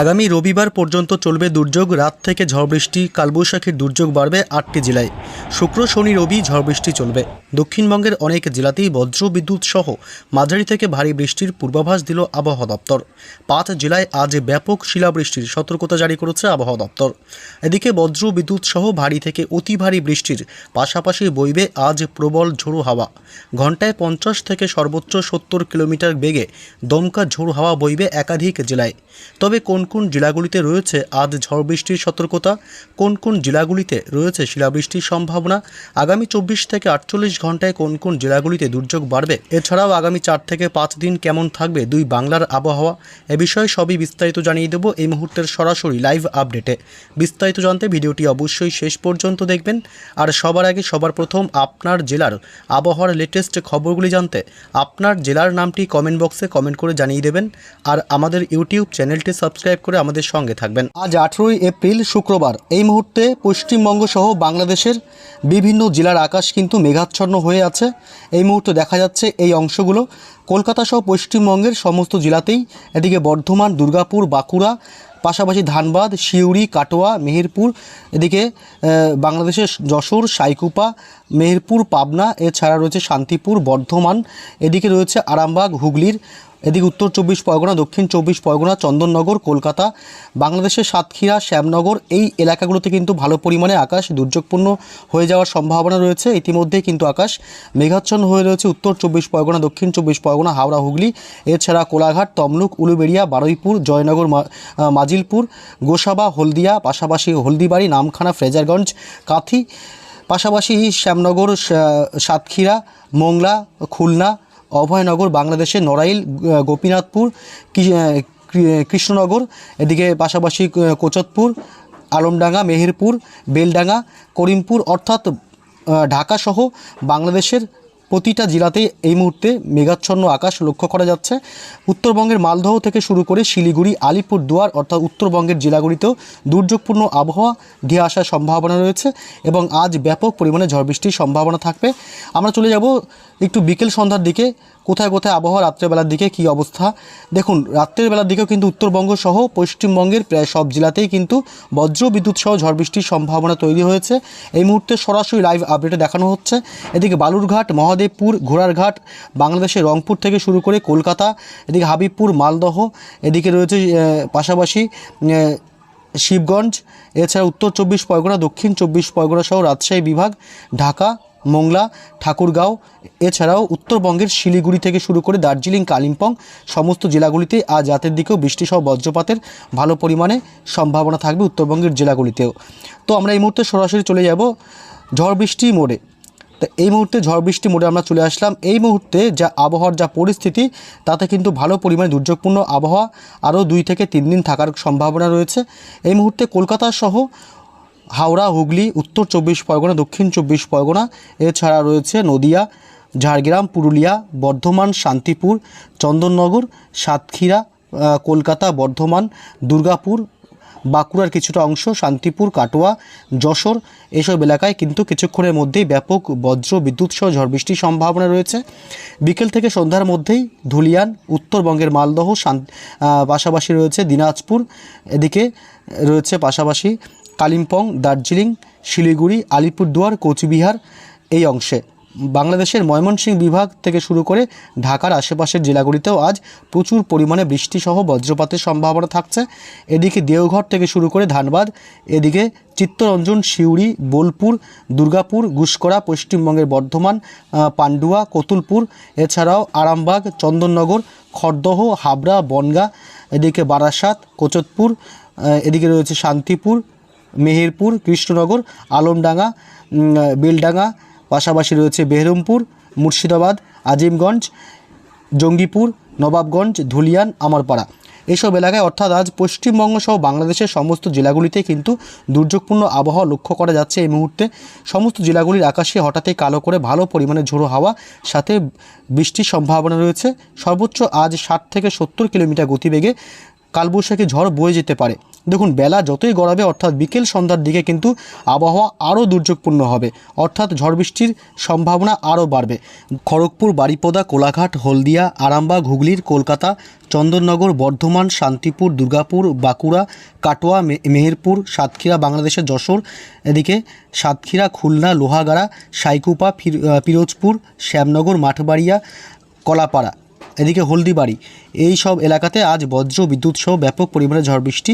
আগামী রবিবার পর্যন্ত চলবে দুর্যোগ। রাত থেকে ঝড় বৃষ্টি, কালবৈশাখীর দুর্যোগ বাড়বে আটটি জেলায়। শুক্র, শনি, রবি ঝড় বৃষ্টি চলবে। দক্ষিণবঙ্গের অনেক জেলাতেই বজ্র বিদ্যুৎ সহ মাঝারি থেকে ভারী বৃষ্টির পূর্বাভাস দিল আবহাওয়া দপ্তর। পাঁচ জেলায় আজ ব্যাপক শিলাবৃষ্টির সতর্কতা জারি করেছে আবহাওয়া দপ্তর। এদিকে বজ্র বিদ্যুৎ সহ ভারী থেকে অতি ভারী বৃষ্টির পাশাপাশি বইবে আজ প্রবল ঝোড়ো হাওয়া। ঘন্টায় পঞ্চাশ থেকে সর্বোচ্চ সত্তর কিলোমিটার বেগে দমকা ঝোড়ো হাওয়া বইবে একাধিক জেলায়। তবে কোন কোন জেলাগুলিতে রয়েছে আজ ঝড় বৃষ্টির সতর্কতা, কোন কোন জেলাগুলিতে রয়েছে শিলাবৃষ্টির সম্ভাবনা, আগামী চব্বিশ থেকে আটচল্লিশ ঘন্টায় কোন কোন জেলাগুলিতে দুর্যোগ বাড়বে, এছাড়াও আগামী চার থেকে পাঁচ দিন কেমন থাকবে দুই বাংলার আবহাওয়া, এ বিষয়ে সবই বিস্তারিত জানিয়ে দেবো এই মুহূর্তের সরাসরি লাইভ আপডেটে। বিস্তারিত জানতে ভিডিওটি অবশ্যই শেষ পর্যন্ত দেখবেন, আর সবার আগে সবার প্রথম আপনার জেলার আবহাওয়ার লেটেস্ট খবরগুলি জানতে আপনার জেলার নামটি কমেন্ট বক্সে কমেন্ট করে জানিয়ে দেবেন, আর আমাদের ইউটিউব চ্যানেলটি সাবস্ক্রাইব করে আমাদের সঙ্গে থাকবেন। আজ আঠেরোই এপ্রিল, শুক্রবার। এই মুহূর্তে পশ্চিমবঙ্গ সহ বাংলাদেশের বিভিন্ন জেলার আকাশ কিন্তু মেঘাচ্ছন্ন হয়ে আছে। এই মুহূর্তে দেখা যাচ্ছে এই অংশগুলো কলকাতা সহ পশ্চিমবঙ্গের সমস্ত জেলাতেই। এদিকে বর্ধমান, দুর্গাপুর, বাঁকুড়া, পাশাপাশি ধানবাদ, সিউড়ি, কাটোয়া, মেহেরপুর, এদিকে বাংলাদেশের যশোর, সাইকুপা, মেহেরপুর, পাবনা, এছাড়া রয়েছে শান্তিপুর, বর্ধমান, এদিকে রয়েছে আরামবাগ, হুগলির এদিকে উত্তর চব্বিশ পরগনা, দক্ষিণ চব্বিশ পরগনা, চন্দননগর, কলকাতা, বাংলাদেশের সাতক্ষীরা, শ্যামনগর এই এলাকাগুলোতে কিন্তু ভালো পরিমাণে আকাশ দুর্যোগপূর্ণ হয়ে যাওয়ার সম্ভাবনা রয়েছে। ইতিমধ্যেই কিন্তু আকাশ মেঘাচ্ছন্ন হয়ে রয়েছে উত্তর চব্বিশ পরগনা, দক্ষিণ চব্বিশ পরগনা, হাওড়া, হুগলি, এছাড়া কোলাঘাট, তমলুক, উলুবেড়িয়া, বারুইপুর, জয়নগর মাজিলপুর, গোসাবা, হলদিয়া, পাশাপাশি হলদিবাড়ি, নামখানা, ফ্রেজারগঞ্জ, কাথি, পাশাপাশি শ্যামনগর সাতক্ষীরা, মোংলা, খুলনা অভয়নগর, বাংলাদেশের নড়াইল গোপীনাথপুর কৃষ্ণনগর, এদিকে পাশাপাশি কোচতপুর, আলমডাঙ্গা, মেহেরপুর, বেলডাঙ্গা, করিমপুর অর্থাৎ ঢাকাসহ বাংলাদেশের প্রতিটা জেলাতেই এই মুহূর্তে মেঘাচ্ছন্ন আকাশ লক্ষ্য করা যাচ্ছে। উত্তরবঙ্গের মালদহ থেকে শুরু করে শিলিগুড়ি, আলিপুরদুয়ার অর্থাৎ উত্তরবঙ্গের জেলাগুলিতেও দুর্যোগপূর্ণ আবহাওয়া ধেয়ে আসার সম্ভাবনা রয়েছে এবং আজ ব্যাপক পরিমাণে ঝড় বৃষ্টির সম্ভাবনা থাকবে। আমরা চলে যাব একটু বিকেল সন্ধ্যার দিকে কোথায় কোথায় আবহাওয়া, রাত্রেবেলার দিকে কি অবস্থা? দেখুন, রাত্রের বেলার দিকেও কিন্তু উত্তরবঙ্গ সহ পশ্চিমবঙ্গের প্রায় সব জেলাতেই কিন্তু বজ্র বিদ্যুৎ সহ ঝড় বৃষ্টির সম্ভাবনা তৈরি হয়েছে। এই মুহূর্তে সরাসরি লাইভ আপডেটে দেখানো হচ্ছে। এদিকে বালুরঘাট, মহাদেবপুর, ঘোড়ারঘাট, বাংলাদেশের রংপুর থেকে শুরু করে কলকাতা, এদিকে হাবিবপুর, মালদহ, এদিকে রয়েছে পাশাপাশি শিবগঞ্জ, এছাড়া উত্তর চব্বিশ পরগনা, দক্ষিণ চব্বিশ পরগনা সহ রাজশাহী বিভাগ, ঢাকা মোংলা, ঠাকুরগাঁও, এছাড়াও উত্তরবঙ্গের শিলিগুড়ি থেকে শুরু করে দার্জিলিং, কালিম্পং সমস্ত জেলাগুলিতে আজ রাতের দিকেও বৃষ্টিসহ বজ্রপাতের ভালো পরিমাণে সম্ভাবনা থাকবে উত্তরবঙ্গের জেলাগুলিতেও। তো আমরা এই মুহূর্তে সরাসরি চলে যাব ঝড় বৃষ্টি মোড়ে। তো এই মুহূর্তে ঝড় বৃষ্টি মোড়ে আমরা চলে আসলাম। এই মুহূর্তে যা আবহাওয়ার যা পরিস্থিতি, তাতে কিন্তু ভালো পরিমাণে দুর্যোগপূর্ণ আবহাওয়া আরও দুই থেকে তিন দিন থাকার সম্ভাবনা রয়েছে। এই মুহূর্তে কলকাতা সহ হাওড়া, হুগলি, উত্তর চব্বিশ পরগনা, দক্ষিণ চব্বিশ পরগনা, এছাড়া রয়েছে নদিয়া, ঝাড়গ্রাম, পুরুলিয়া, বর্ধমান, শান্তিপুর, চন্দননগর, সাতক্ষীরা কলকাতা, বর্ধমান, দুর্গাপুর, বাঁকুড়ার কিছুটা অংশ, শান্তিপুর, কাটোয়া, যশোর, এসব এলাকায় কিন্তু কিছুক্ষণের মধ্যেই ব্যাপক বজ্র বিদ্যুৎ সহ ঝড় বৃষ্টির সম্ভাবনা রয়েছে। বিকেল থেকে সন্ধ্যার মধ্যেই ধুলিয়ান, উত্তরবঙ্গের মালদহ পাশাপাশি রয়েছে দিনাজপুর, এদিকে রয়েছে পাশাপাশি কালিম্পং, দার্জিলিং, শিলিগুড়ি, আলিপুরদুয়ার, কোচবিহার এই অংশে। বাংলাদেশের ময়মনসিংহ বিভাগ থেকে শুরু করে ঢাকার আশেপাশের জেলাগুলিতেও আজ প্রচুর পরিমাণে বৃষ্টিসহ বজ্রপাতের সম্ভাবনা থাকছে। এদিকে দেওঘর থেকে শুরু করে ধানবাদ, এদিকে চিত্তরঞ্জন, সিউড়ি, বোলপুর, দুর্গাপুর গুসকরা পশ্চিমবঙ্গের বর্ধমান পান্ডুয়া, কতুলপুর, এছাড়াও আরামবাগ, চন্দননগর, খড়দহ, হাবড়া, বনগা, এদিকে বারাসাত, কোচতপুর এদিকে রয়েছে শান্তিপুর মেহেরপুর, কৃষ্ণনগর, আলমডাঙ্গা বেলডাঙ্গা, পাশাপাশি রয়েছে বেহরমপুর, মুর্শিদাবাদ, আজিমগঞ্জ, জঙ্গিপুর, নবাবগঞ্জ, ধুলিয়ান, আমারপাড়া। এসব এলাকায় অর্থাৎ আজ পশ্চিমবঙ্গ সহ বাংলাদেশের সমস্ত জেলাগুলিতে কিন্তু দুর্যোগপূর্ণ আবহাওয়া লক্ষ্য করা যাচ্ছে এই মুহূর্তে। সমস্ত জেলাগুলির আকাশে হঠাৎই কালো করে ভালো পরিমাণে ঝোড়ো হাওয়া, সাথে বৃষ্টির সম্ভাবনা রয়েছে। সর্বোচ্চ আজ ষাট থেকে সত্তর কিলোমিটার গতিবেগে কালবৈশাখী ঝড় বয়ে যেতে পারে। দেখুন, বেলা যতই গড়াবে, অর্থাৎ বিকেল সন্ধ্যার দিকে কিন্তু আবহাওয়া আরও দুর্যোগপূর্ণ হবে। অর্থাৎ ঝড় বৃষ্টির সম্ভাবনা আরও বাড়বে। খড়গপুর, বারিপদা, কোলাঘাট, হলদিয়া, আরামবাগ, হুগলির কলকাতা, চন্দননগর, বর্ধমান, শান্তিপুর, দুর্গাপুর, বাঁকুড়া, কাটোয়া মেহেরপুর, সাতক্ষীরা, বাংলাদেশের যশোর, এদিকে সাতক্ষীরা, খুলনা, লোহাগাড়া, সাইকুপা পিরোজপুর শ্যামনগর, মাঠবাড়িয়া, কলাপাড়া, এদিকে হলদিবাড়ি। এই সব এলাকাতে আজ বজ্র, বিদ্যুৎ সহ ব্যাপক পরিমাণে ঝড় বৃষ্টি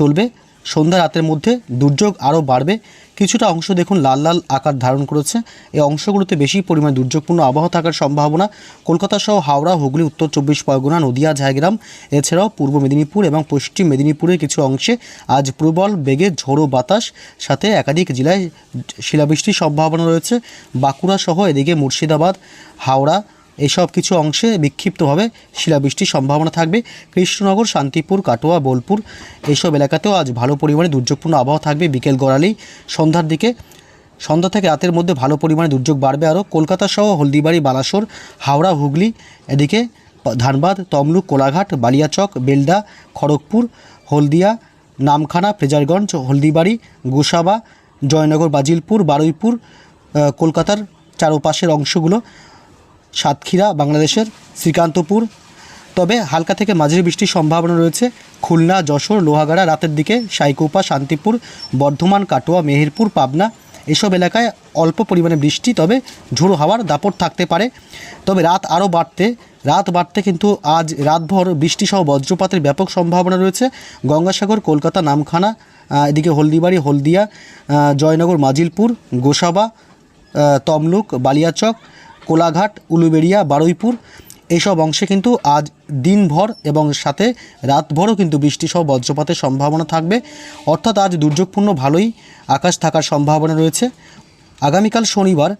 চলবে। সন্ধ্যা রাতের মধ্যে দুর্যোগ আরও বাড়বে। কিছুটা অংশ দেখুন লাল লাল আকার ধারণ করেছে। এই অংশগুলোতে বেশি পরিমাণে দুর্যোগপূর্ণ আবহাওয়া থাকার সম্ভাবনা। কলকাতা সহ হাওড়া, হুগলি, উত্তর চব্বিশ পরগনা, নদিয়া, ঝাড়গ্রাম, এছাড়াও পূর্ব মেদিনীপুর এবং পশ্চিম মেদিনীপুরের কিছু অংশে আজ প্রবল বেগে ঝোড়ো বাতাস, সাথে একাধিক জেলায় শিলাবৃষ্টির সম্ভাবনা রয়েছে। বাঁকুড়া সহ এদিকে মুর্শিদাবাদ, হাওড়া এইসব কিছু অংশে বিক্ষিপ্তভাবে শিলাবৃষ্টির সম্ভাবনা থাকবে। কৃষ্ণনগর, শান্তিপুর, কাটোয়া, বোলপুর, এইসব এলাকাতেও আজ ভালো পরিমাণে দুর্যোগপূর্ণ আবহাওয়া থাকবে। বিকেল গড়ালেই সন্ধ্যার দিকে, সন্ধ্যা থেকে রাতের মধ্যে ভালো পরিমাণে দুর্যোগ বাড়বে আরও। কলকাতা সহ হলদিবাড়ি, বালাসোর, হাওড়া, হুগলি, এদিকে ধানবাদ, তমলুক, কোলাঘাট, বালিয়াচক, বেলদা, খড়গপুর, হলদিয়া, নামখানা ফ্রেজারগঞ্জ হলদিবাড়ি, গোসাবা, জয়নগর, বাজিলপুর, বারুইপুর কলকাতার চারপাশের অংশগুলো সাতক্ষীরা, বাংলাদেশের শ্রীকান্তপুর। তবে হালকা থেকে মাঝারি বৃষ্টির সম্ভাবনা রয়েছে। খুলনা, যশোর, লোহাগাড়া, রাতের দিকে সাইকোপা, শান্তিপুর, বর্ধমান, কাটোয়া, মেহেরপুর, পাবনা এসব এলাকায় অল্প পরিমাণে বৃষ্টি, তবে ঝোড়ো হাওয়ার দাপট থাকতে পারে। তবে রাত আরও বাড়তে, রাত বাড়তে কিন্তু আজ রাতভর বৃষ্টিসহ বজ্রপাতের ব্যাপক সম্ভাবনা রয়েছে। গঙ্গাসাগর, কলকাতা, নামখানা এদিকে হলদিবাড়ি, হলদিয়া জয়নগর, মাজিলপুর, গোসাবা তমলুক, বালিয়াচক কোলাঘাট, উলুবেড়িয়া, বারুইপুর এইসব অংশে কিন্তু আজ দিনভর এবং সাথে রাতভরও কিন্তু বৃষ্টিসহ বজ্রপাতের সম্ভাবনা থাকবে। অর্থাৎ আজ দুর্যোগপূর্ণ ভালোই আকাশ থাকার সম্ভাবনা রয়েছে। আগামীকাল শনিবার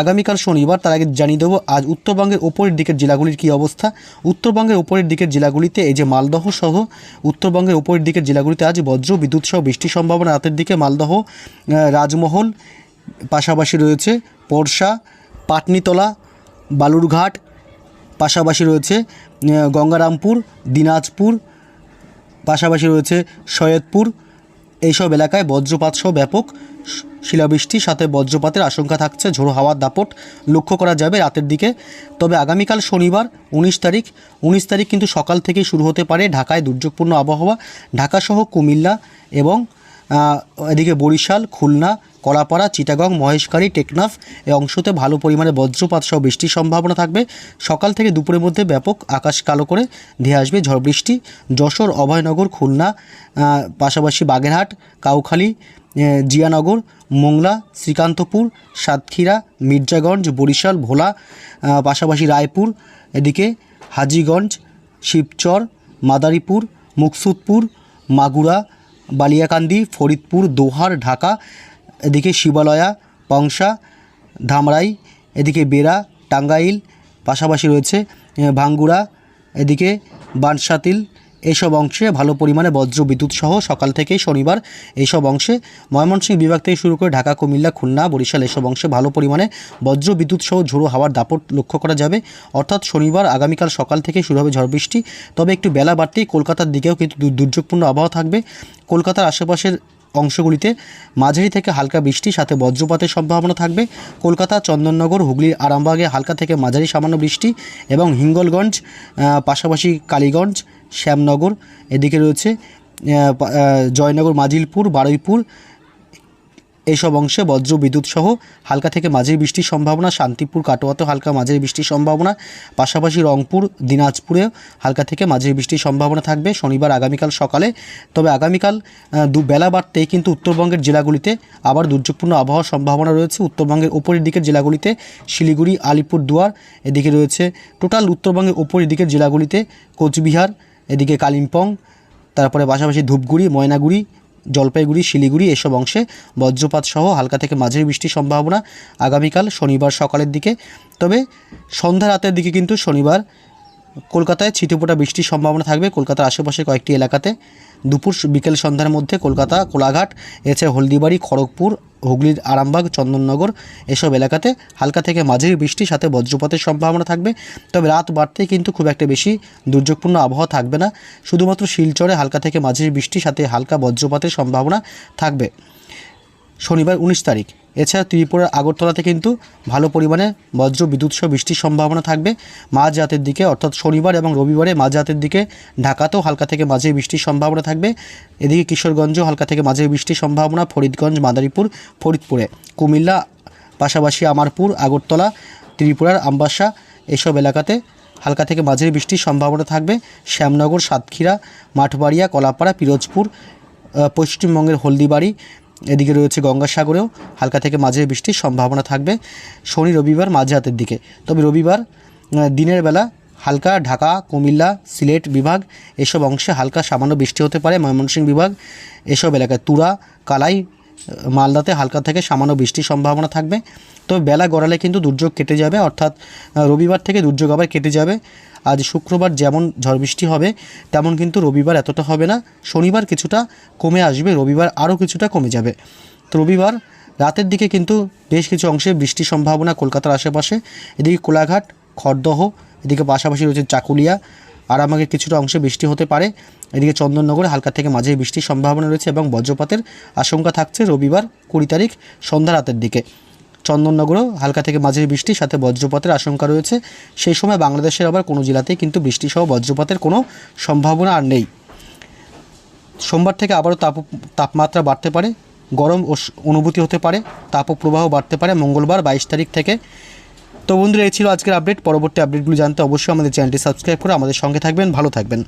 আগামীকাল শনিবার, তার আগে জানিয়ে দেবো, আজ উত্তরবঙ্গের ওপরের দিকের জেলাগুলির কী অবস্থা? উত্তরবঙ্গের ওপরের দিকের জেলাগুলিতে এই যে মালদহ সহ, উত্তরবঙ্গের ওপরের দিকের জেলাগুলিতে আজ বজ্র, বিদ্যুৎ সহ বৃষ্টির সম্ভাবনা। রাতের দিকে মালদহ রাজমহল পাশাপাশি রয়েছে পরশা পাটনিতলা, বালুরঘাট, পাশাপাশি রয়েছে গঙ্গারামপুর, দিনাজপুর, পাশাপাশি রয়েছে সৈয়দপুর। এইসব এলাকায় বজ্রপাত সহ ব্যাপক শিলাবৃষ্টির সাথে বজ্রপাতের আশঙ্কা থাকছে, ঝোড়ো হাওয়ার দাপট লক্ষ্য করা যাবে রাতের দিকে। তবে আগামীকাল শনিবার, উনিশ তারিখ উনিশ তারিখ কিন্তু সকাল থেকেই শুরু হতে পারে ঢাকায় দুর্যোগপূর্ণ আবহাওয়া। ঢাকাসহ কুমিল্লা এবং এদিকে বরিশাল, খুলনা, কলাপাড়া, চিটাগং মহেশকারী টেকনাফ এই অংশতে ভালো পরিমাণে বজ্রপাত সহ বৃষ্টির সম্ভাবনা থাকবে। সকাল থেকে দুপুরের মধ্যে ব্যাপক আকাশ কালো করে ধেয়ে আসবে ঝড় বৃষ্টি। যশোর, অভয়নগর, খুলনা পাশাপাশি বাগেরহাট, কাউখালী জিয়ানগর, মোংলা, শ্রীকান্তপুর, সাতক্ষীরা, মির্জাগঞ্জ, বরিশাল, ভোলা পাশাপাশি রায়পুর, এদিকে হাজিগঞ্জ, শিবচর, মাদারীপুর, মুকসুদপুর, মাগুরা বালিয়াকান্দি, ফরিদপুর, দোহার, ঢাকা, এদিকে শিবালয়া, পংসা, ধামরাই, এদিকে বেড়া, টাঙ্গাইল, পাশাপাশি রয়েছে ভাঙ্গুড়া, এদিকে বানসাতিল এইসব অংশে ভালো পরিমাণে বজ্র বিদ্যুৎ সহ সকাল থেকেই শনিবার এইসব অংশে ময়মনসিংহ বিভাগ থেকে শুরু করে ঢাকা, কুমিল্লা, খুলনা, বরিশাল এসব অংশে ভালো পরিমাণে বজ্র বিদ্যুৎ সহ ঝোড়ো হাওয়ার দাপট লক্ষ্য করা যাবে। অর্থাৎ শনিবার আগামীকাল সকাল থেকে শুরু হবে ঝড় বৃষ্টি। তবে একটু বেলা বাড়তেই কলকাতার দিকেও কিন্তু দুর্যোগপূর্ণ আবহাওয়া থাকবে। কলকাতার আশেপাশের অংশগুলিতে মাঝারি থেকে হালকা বৃষ্টি, সাথে বজ্রপাতের সম্ভাবনা থাকবে। কলকাতা, চন্দননগর, হুগলির আরামবাগে হালকা থেকে মাঝারি সামান্য বৃষ্টি এবং হিঙ্গলগঞ্জ পাশাপাশি কালীগঞ্জ শ্যামনগর, এদিকে রয়েছে জয়নগর, মাজিলপুর, বারুইপুর এইসব অংশে বজ্র বিদ্যুৎ সহ হালকা থেকে মাঝের বৃষ্টির সম্ভাবনা, শান্তিপুর, কাটোয়াতেও হালকা মাঝের বৃষ্টির সম্ভাবনা, পাশাপাশি রংপুর, দিনাজপুরেও হালকা থেকে মাঝের বৃষ্টির সম্ভাবনা থাকবে শনিবার আগামীকাল সকালে। তবে আগামীকাল বেলা বাড়তেই কিন্তু উত্তরবঙ্গের জেলাগুলিতে আবার দুর্যোগপূর্ণ আবহাওয়ার সম্ভাবনা রয়েছে। উত্তরবঙ্গের ওপরের দিকের জেলাগুলিতে শিলিগুড়ি, আলিপুরদুয়ার, এদিকে রয়েছে টোটাল উত্তরবঙ্গের ওপরের দিকের জেলাগুলিতে কোচবিহার এদিকে কালিম্পং, তারপরে পাশাপাশি ধূপগুড়ি, ময়নাগুড়ি, জলপাইগুড়ি, শিলিগুড়ি এসব অংশে বজ্রপাত সহ হালকা থেকে মাঝারি বৃষ্টির সম্ভাবনা আগামীকাল শনিবার সকালের দিকে। তবে সন্ধ্যা রাতের দিকে কিন্তু শনিবার কলকাতায় ছিটেফোঁটা বৃষ্টির সম্ভাবনা থাকবে। কলকাতার আশেপাশে কয়েকটি এলাকাতে দুপুর বিকেল সন্ধ্যার মধ্যে কলকাতা, কোলাঘাট, এছাড়া হলদিবাড়ি, খড়গপুর, হুগলির আরামবাগ, চন্দননগর এসব এলাকাতে হালকা থেকে মাঝারি বৃষ্টির সাথে বজ্রপাতের সম্ভাবনা থাকবে। তবে রাত বাড়তে কিন্তু খুব একটা বেশি দুর্যোগপূর্ণ আবহাওয়া থাকবে না। শুধুমাত্র শিলচরে হালকা থেকে মাঝারি বৃষ্টির সাথে হালকা বজ্রপাতের সম্ভাবনা থাকবে। শনিবার উনিশ তারিখ। এছাড়া ত্রিপুরার আগরতলাতে কিন্তু ভালো পরিমাণে বজ্র বিদ্যুৎ সহ বৃষ্টির সম্ভাবনা থাকবে। মাঝ রাতের দিকে, অর্থাৎ শনিবার এবং রবিবারে মাঝ রাতের দিকে ঢাকাতেও হালকা থেকে মাঝারি বৃষ্টির সম্ভাবনা থাকবে। এদিকে কিশোরগঞ্জও হালকা থেকে মাঝারি বৃষ্টির সম্ভাবনা, ফরিদগঞ্জ, মাদারীপুর, ফরিদপুরে। কুমিল্লা, পাশাপাশি আমারপুর, আগরতলা, ত্রিপুরার আমবাসা এসব এলাকাতে হালকা থেকে মাঝারি বৃষ্টির সম্ভাবনা থাকবে। শ্যামনগর, সাতক্ষীরা, মাঠবাড়িয়া, কলাপাড়া, পিরোজপুর পশ্চিমবঙ্গের হলদিবাড়ি এদিকে রয়েছে গঙ্গাসাগরেও হালকা থেকে মাঝারি বৃষ্টির সম্ভাবনা থাকবে। শনি রবিবার মাঝরাতের দিকে। তবে রবিবার দিনের বেলা হালকা ঢাকা, কুমিল্লা, সিলেট বিভাগ এসব অংশে হালকা সামান্য বৃষ্টি হতে পারে। ময়মনসিংহ বিভাগ এসব এলাকায় তুরা, কালাই মালদাতে হালকা থেকে সামান্য বৃষ্টির সম্ভাবনা থাকবে। তবে বেলা গড়ালে কিন্তু দুর্যোগ কেটে যাবে। অর্থাৎ রবিবার থেকে দুর্যোগ আবার কেটে যাবে। আজ শুক্রবার যেমন ঝড় বৃষ্টি হবে, তেমন কিন্তু রবিবার এতটা হবে না। শনিবার কিছুটা কমে আসবে, রবিবার আরও কিছুটা কমে যাবে। তো রবিবার রাতের দিকে কিন্তু বেশ কিছু অংশে বৃষ্টির সম্ভাবনা কলকাতার আশেপাশে। এদিকে কোলাঘাট, খড়দহ, এদিকে পাশাপাশি রয়েছে চাকুলিয়া, আর আমাকে কিছুটা অংশে বৃষ্টি হতে পারে। এদিকে চন্দননগরে হালকা থেকে মাঝে বৃষ্টির সম্ভাবনা রয়েছে এবং বজ্রপাতের আশঙ্কা থাকছে রবিবার কুড়ি তারিখ সন্ধ্যা রাতের দিকে। চন্দননগরেও হালকা থেকে মাঝারি বৃষ্টির সাথে বজ্রপাতের আশঙ্কা রয়েছে। সেই সময় বাংলাদেশের আবার কোনো জেলাতেই কিন্তু বৃষ্টিসহ বজ্রপাতের কোনো সম্ভাবনা আর নেই। সোমবার থেকে আবারও তাপ, তাপমাত্রা বাড়তে পারে, গরম অনুভূতি হতে পারে, তাপপ্রবাহ বাড়তে পারে মঙ্গলবার বাইশ তারিখ থেকে। তো বন্ধুরা, এই ছিল আজকের আপডেট। পরবর্তী আপডেটগুলো জানতে অবশ্যই আমাদের চ্যানেলটি সাবস্ক্রাইব করে আমাদের সঙ্গে থাকবেন। ভালো থাকবেন।